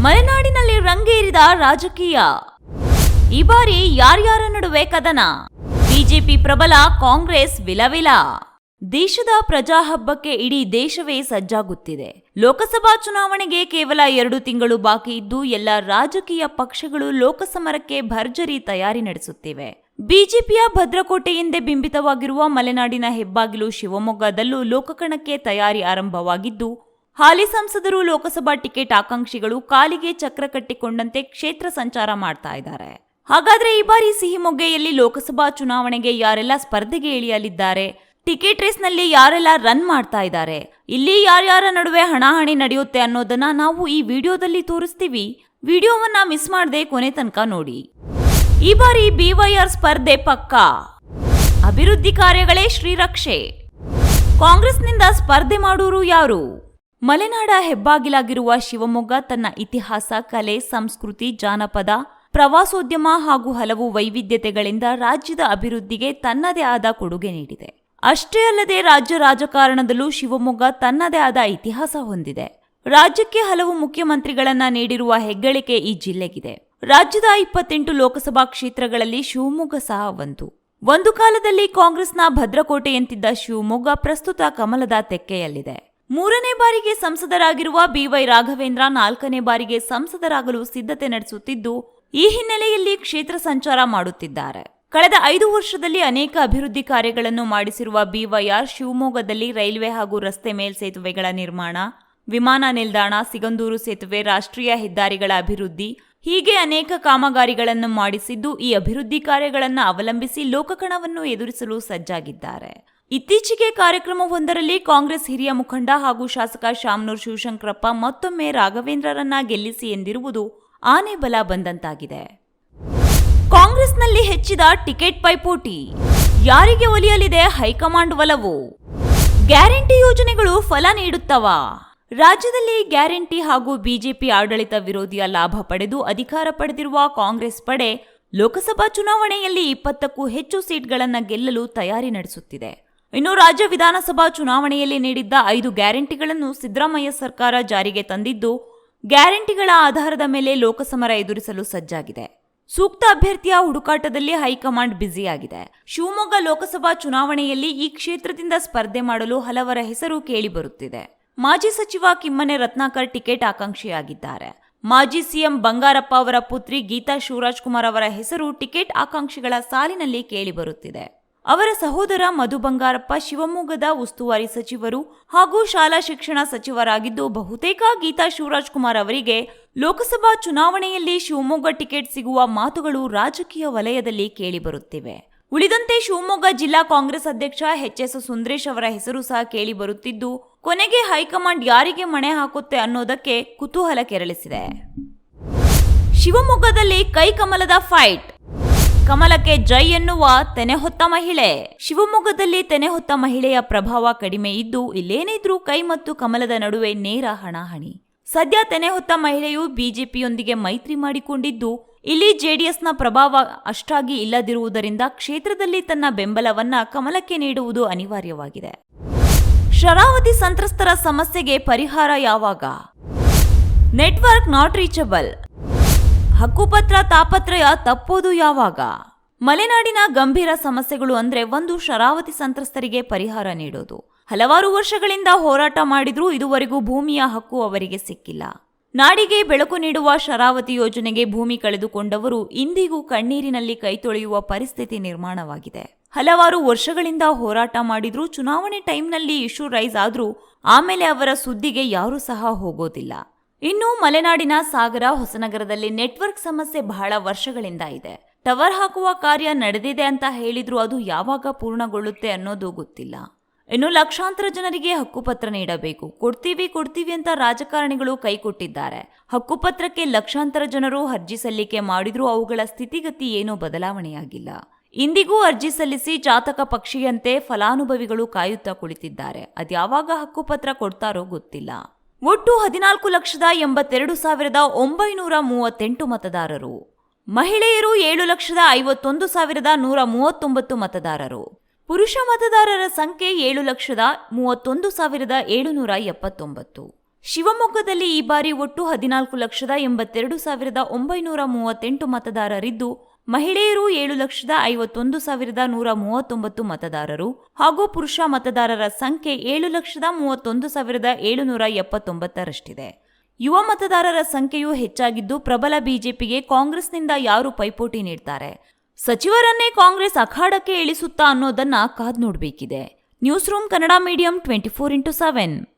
ಮಲೆನಾಡಿನಲ್ಲಿ ರಂಗೇರಿದ ರಾಜಕೀಯ. ಈ ಬಾರಿ ಯಾರ್ಯಾರ ನಡುವೆ ಕದನ? ಬಿಜೆಪಿ ಪ್ರಬಲ, ಕಾಂಗ್ರೆಸ್ ವಿಲವಿಲ. ದೇಶದ ಪ್ರಜಾ ಹಬ್ಬಕ್ಕೆ ಇಡೀ ದೇಶವೇ ಸಜ್ಜಾಗುತ್ತಿದೆ. ಲೋಕಸಭಾ ಚುನಾವಣೆಗೆ ಕೇವಲ ಎರಡು ತಿಂಗಳು ಬಾಕಿ ಇದ್ದು, ಎಲ್ಲ ರಾಜಕೀಯ ಪಕ್ಷಗಳು ಲೋಕಸಮರಕ್ಕೆ ಭರ್ಜರಿ ತಯಾರಿ ನಡೆಸುತ್ತಿವೆ. ಬಿಜೆಪಿಯ ಭದ್ರಕೋಟೆಯಿಂದೆ ಬಿಂಬಿತವಾಗಿರುವ ಮಲೆನಾಡಿನ ಹೆಬ್ಬಾಗಿಲು ಶಿವಮೊಗ್ಗದಲ್ಲೂ ಲೋಕಕಣಕ್ಕೆ ತಯಾರಿ ಆರಂಭವಾಗಿದ್ದು ಹಾಲಿ ಸಂಸದರು ಲೋಕಸಭಾ ಟಿಕೆಟ್ ಆಕಾಂಕ್ಷಿಗಳು ಕಾಲಿಗೆ ಚಕ್ರ ಕಟ್ಟಿಕೊಂಡಂತೆ ಕ್ಷೇತ್ರ ಸಂಚಾರ ಮಾಡ್ತಾ ಇದ್ದಾರೆ. ಹಾಗಾದ್ರೆ ಈ ಬಾರಿ ಸಿಹಿಮೊಗ್ಗೆಯಲ್ಲಿ ಲೋಕಸಭಾ ಚುನಾವಣೆಗೆ ಯಾರೆಲ್ಲ ಸ್ಪರ್ಧೆಗೆ ಇಳಿಯಲಿದ್ದಾರೆ? ಟಿಕೆಟ್ ರೇಸ್ನಲ್ಲಿ ಯಾರೆಲ್ಲ ರನ್ ಮಾಡ್ತಾ ಇದ್ದಾರೆ? ಇಲ್ಲಿ ಯಾರ್ಯಾರ ನಡುವೆ ಹಣಾಹಣಿ ನಡೆಯುತ್ತೆ ಅನ್ನೋದನ್ನ ನಾವು ಈ ವಿಡಿಯೋದಲ್ಲಿ ತೋರಿಸ್ತೀವಿ. ವಿಡಿಯೋವನ್ನ ಮಿಸ್ ಮಾಡದೆ ಕೊನೆ ತನಕ ನೋಡಿ. ಈ ಬಾರಿ ಬಿವೈಆರ್ ಸ್ಪರ್ಧೆ ಪಕ್ಕಾ. ಅಭಿವೃದ್ಧಿ ಕಾರ್ಯಗಳೇ ಶ್ರೀರಕ್ಷೆ. ಕಾಂಗ್ರೆಸ್ನಿಂದ ಸ್ಪರ್ಧೆ ಮಾಡೋರು ಯಾರು? ಮಲೆನಾಡ ಹೆಬ್ಬಾಗಿಲಾಗಿರುವ ಶಿವಮೊಗ್ಗ ತನ್ನ ಇತಿಹಾಸ, ಕಲೆ, ಸಂಸ್ಕೃತಿ, ಜಾನಪದ, ಪ್ರವಾಸೋದ್ಯಮ ಹಾಗೂ ಹಲವು ವೈವಿಧ್ಯತೆಗಳಿಂದ ರಾಜ್ಯದ ಅಭಿವೃದ್ಧಿಗೆ ತನ್ನದೇ ಆದ ಕೊಡುಗೆ ನೀಡಿದೆ. ಅಷ್ಟೇ ಅಲ್ಲದೆ ರಾಜ್ಯ ರಾಜಕಾರಣದಲ್ಲೂ ಶಿವಮೊಗ್ಗ ತನ್ನದೇ ಆದ ಇತಿಹಾಸ ಹೊಂದಿದೆ. ರಾಜ್ಯಕ್ಕೆ ಹಲವು ಮುಖ್ಯಮಂತ್ರಿಗಳನ್ನ ನೀಡಿರುವ ಹೆಗ್ಗಳಿಕೆ ಈ ಜಿಲ್ಲೆಗಿದೆ. ರಾಜ್ಯದ ಇಪ್ಪತ್ತೆಂಟು ಲೋಕಸಭಾ ಕ್ಷೇತ್ರಗಳಲ್ಲಿ ಶಿವಮೊಗ್ಗ ಸಹ ಒಂದು. ಒಂದು ಕಾಲದಲ್ಲಿ ಕಾಂಗ್ರೆಸ್ನ ಭದ್ರಕೋಟೆಯಂತಿದ್ದ ಶಿವಮೊಗ್ಗ ಪ್ರಸ್ತುತ ಕಮಲದ ತೆಕ್ಕೆಯಲ್ಲಿದೆ. ಮೂರನೇ ಬಾರಿಗೆ ಸಂಸದರಾಗಿರುವ ಬಿವೈ ರಾಘವೇಂದ್ರ ನಾಲ್ಕನೇ ಬಾರಿಗೆ ಸಂಸದರಾಗಲು ಸಿದ್ಧತೆ ನಡೆಸುತ್ತಿದ್ದು, ಈ ಹಿನ್ನೆಲೆಯಲ್ಲಿ ಕ್ಷೇತ್ರ ಸಂಚಾರ ಮಾಡುತ್ತಿದ್ದಾರೆ. ಕಳೆದ ಐದು ವರ್ಷದಲ್ಲಿ ಅನೇಕ ಅಭಿವೃದ್ಧಿ ಕಾರ್ಯಗಳನ್ನು ಮಾಡಿಸಿರುವ ಬಿವೈಆರ್ ಶಿವಮೊಗ್ಗದಲ್ಲಿ ರೈಲ್ವೆ ಹಾಗೂ ರಸ್ತೆ ಮೇಲ್ಸೇತುವೆಗಳ ನಿರ್ಮಾಣ, ವಿಮಾನ ನಿಲ್ದಾಣ, ಸಿಗಂದೂರು ಸೇತುವೆ, ರಾಷ್ಟ್ರೀಯ ಹೆದ್ದಾರಿಗಳ ಅಭಿವೃದ್ಧಿ, ಹೀಗೆ ಅನೇಕ ಕಾಮಗಾರಿಗಳನ್ನು ಮಾಡಿಸಿದ್ದು, ಈ ಅಭಿವೃದ್ಧಿ ಕಾರ್ಯಗಳನ್ನು ಅವಲಂಬಿಸಿ ಲೋಕಕಣವನ್ನು ಎದುರಿಸಲು ಸಜ್ಜಾಗಿದ್ದಾರೆ. ಇತ್ತೀಚೆಗೆ ಕಾರ್ಯಕ್ರಮವೊಂದರಲ್ಲಿ ಕಾಂಗ್ರೆಸ್ ಹಿರಿಯ ಮುಖಂಡ ಹಾಗೂ ಶಾಸಕ ಶಾಮನೂರ್ ಶಿವಶಂಕರಪ್ಪ ಮತ್ತೊಮ್ಮೆ ರಾಘವೇಂದ್ರರನ್ನ ಗೆಲ್ಲಿಸಿ ಎಂದಿರುವುದು ಆನೆ ಬಲ ಬಂದಂತಾಗಿದೆ. ಕಾಂಗ್ರೆಸ್ನಲ್ಲಿ ಹೆಚ್ಚಿದ ಟಿಕೆಟ್ ಪೈಪೋಟಿ. ಯಾರಿಗೆ ಒಲಿಯಲಿದೆ ಹೈಕಮಾಂಡ್ ಒಲವು? ಗ್ಯಾರಂಟಿ ಯೋಜನೆಗಳು ಫಲ ನೀಡುತ್ತವಾ? ರಾಜ್ಯದಲ್ಲಿ ಗ್ಯಾರಂಟಿ ಹಾಗೂ ಬಿಜೆಪಿ ಆಡಳಿತ ವಿರೋಧಿಯ ಲಾಭ ಪಡೆದು ಅಧಿಕಾರ ಪಡೆದಿರುವ ಕಾಂಗ್ರೆಸ್ ಪಡೆ ಲೋಕಸಭಾ ಚುನಾವಣೆಯಲ್ಲಿ ಇಪ್ಪತ್ತಕ್ಕೂ ಹೆಚ್ಚು ಸೀಟ್ಗಳನ್ನು ಗೆಲ್ಲಲು ತಯಾರಿ ನಡೆಸುತ್ತಿದೆ. ಇನ್ನು ರಾಜ್ಯ ವಿಧಾನಸಭಾ ಚುನಾವಣೆಯಲ್ಲಿ ನೀಡಿದ್ದ ಐದು ಗ್ಯಾರಂಟಿಗಳನ್ನು ಸಿದ್ದರಾಮಯ್ಯ ಸರ್ಕಾರ ಜಾರಿಗೆ ತಂದಿದ್ದು, ಗ್ಯಾರಂಟಿಗಳ ಆಧಾರದ ಮೇಲೆ ಲೋಕಸಮರ ಎದುರಿಸಲು ಸಜ್ಜಾಗಿದೆ. ಸೂಕ್ತ ಅಭ್ಯರ್ಥಿಯ ಹುಡುಕಾಟದಲ್ಲಿ ಹೈಕಮಾಂಡ್ ಬ್ಯುಸಿಯಾಗಿದೆ. ಶಿವಮೊಗ್ಗ ಲೋಕಸಭಾ ಚುನಾವಣೆಯಲ್ಲಿ ಈ ಕ್ಷೇತ್ರದಿಂದ ಸ್ಪರ್ಧೆ ಮಾಡಲು ಹಲವರ ಹೆಸರು ಕೇಳಿಬರುತ್ತಿದೆ. ಮಾಜಿ ಸಚಿವ ಕಿಮ್ಮನೆ ರತ್ನಾಕರ್ ಟಿಕೆಟ್ ಆಕಾಂಕ್ಷಿಯಾಗಿದ್ದಾರೆ. ಮಾಜಿ ಸಿಎಂ ಬಂಗಾರಪ್ಪ ಅವರ ಪುತ್ರಿ ಗೀತಾ ಶಿವರಾಜ್ ಕುಮಾರ್ ಅವರ ಹೆಸರು ಟಿಕೆಟ್ ಆಕಾಂಕ್ಷಿಗಳ ಸಾಲಿನಲ್ಲಿ ಕೇಳಿಬರುತ್ತಿದೆ. ಅವರ ಸಹೋದರ ಮಧು ಬಂಗಾರಪ್ಪ ಶಿವಮೊಗ್ಗದ ಉಸ್ತುವಾರಿ ಸಚಿವರು ಹಾಗೂ ಶಾಲಾ ಶಿಕ್ಷಣ ಸಚಿವರಾಗಿದ್ದು, ಬಹುತೇಕ ಗೀತಾ ಶಿವರಾಜ್ ಕುಮಾರ್ ಅವರಿಗೆ ಲೋಕಸಭಾ ಚುನಾವಣೆಯಲ್ಲಿ ಶಿವಮೊಗ್ಗ ಟಿಕೆಟ್ ಸಿಗುವ ಮಾತುಗಳು ರಾಜಕೀಯ ವಲಯದಲ್ಲಿ ಕೇಳಿಬರುತ್ತಿವೆ. ಉಳಿದಂತೆ ಶಿವಮೊಗ್ಗ ಜಿಲ್ಲಾ ಕಾಂಗ್ರೆಸ್ ಅಧ್ಯಕ್ಷ ಎಚ್ ಎಸ್ ಸುಂದರೇಶ್ ಅವರ ಹೆಸರು ಸಹ ಕೇಳಿಬರುತ್ತಿದ್ದು, ಕೊನೆಗೆ ಹೈಕಮಾಂಡ್ ಯಾರಿಗೆ ಮಣೆ ಹಾಕುತ್ತೆ ಅನ್ನೋದಕ್ಕೆ ಕುತೂಹಲ ಕೆರಳಿಸಿದೆ. ಶಿವಮೊಗ್ಗದಲ್ಲಿ ಕೈಕಮಲದ ಫೈಟ್ ಕಮಲಕ್ಕೆ ಜೈ ಎನ್ನುವ ತೆನೆಹೊತ್ತ ಮಹಿಳೆ. ಶಿವಮೊಗ್ಗದಲ್ಲಿ ತೆನೆಹೊತ್ತ ಮಹಿಳೆಯ ಪ್ರಭಾವ ಕಡಿಮೆ ಇದ್ದು, ಇಲ್ಲೇನಿದ್ರೂ ಕೈ ಮತ್ತು ಕಮಲದ ನಡುವೆ ನೇರ ಹಣಾಹಣಿ. ಸದ್ಯ ತೆನೆಹೊತ್ತ ಮಹಿಳೆಯು ಬಿಜೆಪಿಯೊಂದಿಗೆ ಮೈತ್ರಿ ಮಾಡಿಕೊಂಡಿದ್ದು, ಇಲ್ಲಿ ಜೆಡಿಎಸ್ನ ಪ್ರಭಾವ ಅಷ್ಟಾಗಿ ಇಲ್ಲದಿರುವುದರಿಂದ ಕ್ಷೇತ್ರದಲ್ಲಿ ತನ್ನ ಬೆಂಬಲವನ್ನ ಕಮಲಕ್ಕೆ ನೀಡುವುದು ಅನಿವಾರ್ಯವಾಗಿದೆ. ಶರಾವತಿ ಸಂತ್ರಸ್ತರ ಸಮಸ್ಯೆಗೆ ಪರಿಹಾರ ಯಾವಾಗ? Network not reachable. ಹಕ್ಕುಪತ್ರ ತಾಪತ್ರಯ ತಪ್ಪೋದು ಯಾವಾಗ? ಮಲೆನಾಡಿನ ಗಂಭೀರ ಸಮಸ್ಯೆಗಳು ಅಂದ್ರೆ ಒಂದು ಶರಾವತಿ ಸಂತ್ರಸ್ತರಿಗೆ ಪರಿಹಾರ ನೀಡೋದು. ಹಲವಾರು ವರ್ಷಗಳಿಂದ ಹೋರಾಟ ಮಾಡಿದ್ರೂ ಇದುವರೆಗೂ ಭೂಮಿಯ ಹಕ್ಕು ಅವರಿಗೆ ಸಿಕ್ಕಿಲ್ಲ. ನಾಡಿಗೆ ಬೆಳಕು ನೀಡುವ ಶರಾವತಿ ಯೋಜನೆಗೆ ಭೂಮಿ ಕಳೆದುಕೊಂಡವರು ಇಂದಿಗೂ ಕಣ್ಣೀರಿನಲ್ಲಿ ಕೈ ತೊಳೆಯುವ ಪರಿಸ್ಥಿತಿ ನಿರ್ಮಾಣವಾಗಿದೆ. ಹಲವಾರು ವರ್ಷಗಳಿಂದ ಹೋರಾಟ ಮಾಡಿದ್ರೂ ಚುನಾವಣೆ ಟೈಮ್ನಲ್ಲಿ ಇಶ್ಯೂ ರೈಸ್ ಆದರೂ ಆಮೇಲೆ ಅವರ ಸುದ್ದಿಗೆ ಯಾರೂ ಸಹ ಹೋಗೋದಿಲ್ಲ. ಇನ್ನು ಮಲೆನಾಡಿನ ಸಾಗರ ಹೊಸನಗರದಲ್ಲಿ ನೆಟ್ವರ್ಕ್ ಸಮಸ್ಯೆ ಬಹಳ ವರ್ಷಗಳಿಂದ ಇದೆ. ಟವರ್ ಹಾಕುವ ಕಾರ್ಯ ನಡೆದಿದೆ ಅಂತ ಹೇಳಿದ್ರು ಅದು ಯಾವಾಗ ಪೂರ್ಣಗೊಳ್ಳುತ್ತೆ ಅನ್ನೋದು ಗೊತ್ತಿಲ್ಲ. ಇನ್ನು ಲಕ್ಷಾಂತರ ಜನರಿಗೆ ಹಕ್ಕುಪತ್ರ ನೀಡಬೇಕು. ಕೊಡ್ತೀವಿ ಕೊಡ್ತೀವಿ ಅಂತ ರಾಜಕಾರಣಿಗಳು ಕೈ ಕೊಟ್ಟಿದ್ದಾರೆ ಹಕ್ಕುಪತ್ರಕ್ಕೆ ಲಕ್ಷಾಂತರ ಜನರು ಅರ್ಜಿ ಸಲ್ಲಿಕೆ ಮಾಡಿದ್ರೂ ಅವುಗಳ ಸ್ಥಿತಿಗತಿ ಏನೂ ಬದಲಾವಣೆಯಾಗಿಲ್ಲ. ಇಂದಿಗೂ ಅರ್ಜಿ ಸಲ್ಲಿಸಿ ಜಾತಕ ಪಕ್ಷಿಯಂತೆ ಫಲಾನುಭವಿಗಳು ಕಾಯುತ್ತಾ ಕುಳಿತಿದ್ದಾರೆ. ಅದ್ಯಾವಾಗ ಹಕ್ಕುಪತ್ರ ಕೊಡ್ತಾರೋ ಗೊತ್ತಿಲ್ಲ. ಒಟ್ಟು ಹದಿನಾಲ್ಕು ಲಕ್ಷದ ಎಂಬತ್ತೆರಡು ಸಾವಿರದ ಒಂಬೈನೂರ ಮೂವತ್ತೆಂಟು ಮತದಾರರು. ಮಹಿಳೆಯರು ಏಳು ಲಕ್ಷದ ಐವತ್ತೊಂದು ಸಾವಿರದ ನೂರ ಮೂವತ್ತೊಂಬತ್ತು ಮತದಾರರು. ಪುರುಷ ಮತದಾರರ ಸಂಖ್ಯೆ ಏಳು ಲಕ್ಷದ ಮೂವತ್ತೊಂದು ಸಾವಿರದ ಏಳುನೂರ ಎಪ್ಪತ್ತೊಂಬತ್ತು. ಶಿವಮೊಗ್ಗದಲ್ಲಿ ಈ ಬಾರಿ ಒಟ್ಟು ಹದಿನಾಲ್ಕು ಲಕ್ಷದ ಎಂಬತ್ತೆರಡು ಸಾವಿರದ ಒಂಬೈನೂರ ಮೂವತ್ತೆಂಟು ಮತದಾರರಿದ್ದು ಮಹಿಳೆಯರು ಏಳು ಲಕ್ಷದ ಐವತ್ತೊಂದು ಸಾವಿರದ ನೂರ ಮೂವತ್ತೊಂಬತ್ತು ಮತದಾರರು ಹಾಗೂ ಪುರುಷ ಮತದಾರರ ಸಂಖ್ಯೆ ಏಳು ಲಕ್ಷದ ಮೂವತ್ತೊಂದು ಸಾವಿರದ ಏಳುನೂರ ಎಪ್ಪತ್ತೊಂಬತ್ತರಷ್ಟಿದೆ. ಯುವ ಮತದಾರರ ಸಂಖ್ಯೆಯೂ ಹೆಚ್ಚಾಗಿದ್ದು ಪ್ರಬಲ ಬಿಜೆಪಿಗೆ ಕಾಂಗ್ರೆಸ್ನಿಂದ ಯಾರು ಪೈಪೋಟಿ ನೀಡ್ತಾರೆ? ಸಚಿವರನ್ನೇ ಕಾಂಗ್ರೆಸ್ ಅಖಾಡಕ್ಕೆ ಇಳಿಸುತ್ತಾ ಅನ್ನೋದನ್ನ ಕಾದ್ ನೋಡಬೇಕಿದೆ news room Kannada medium twenty four into seven.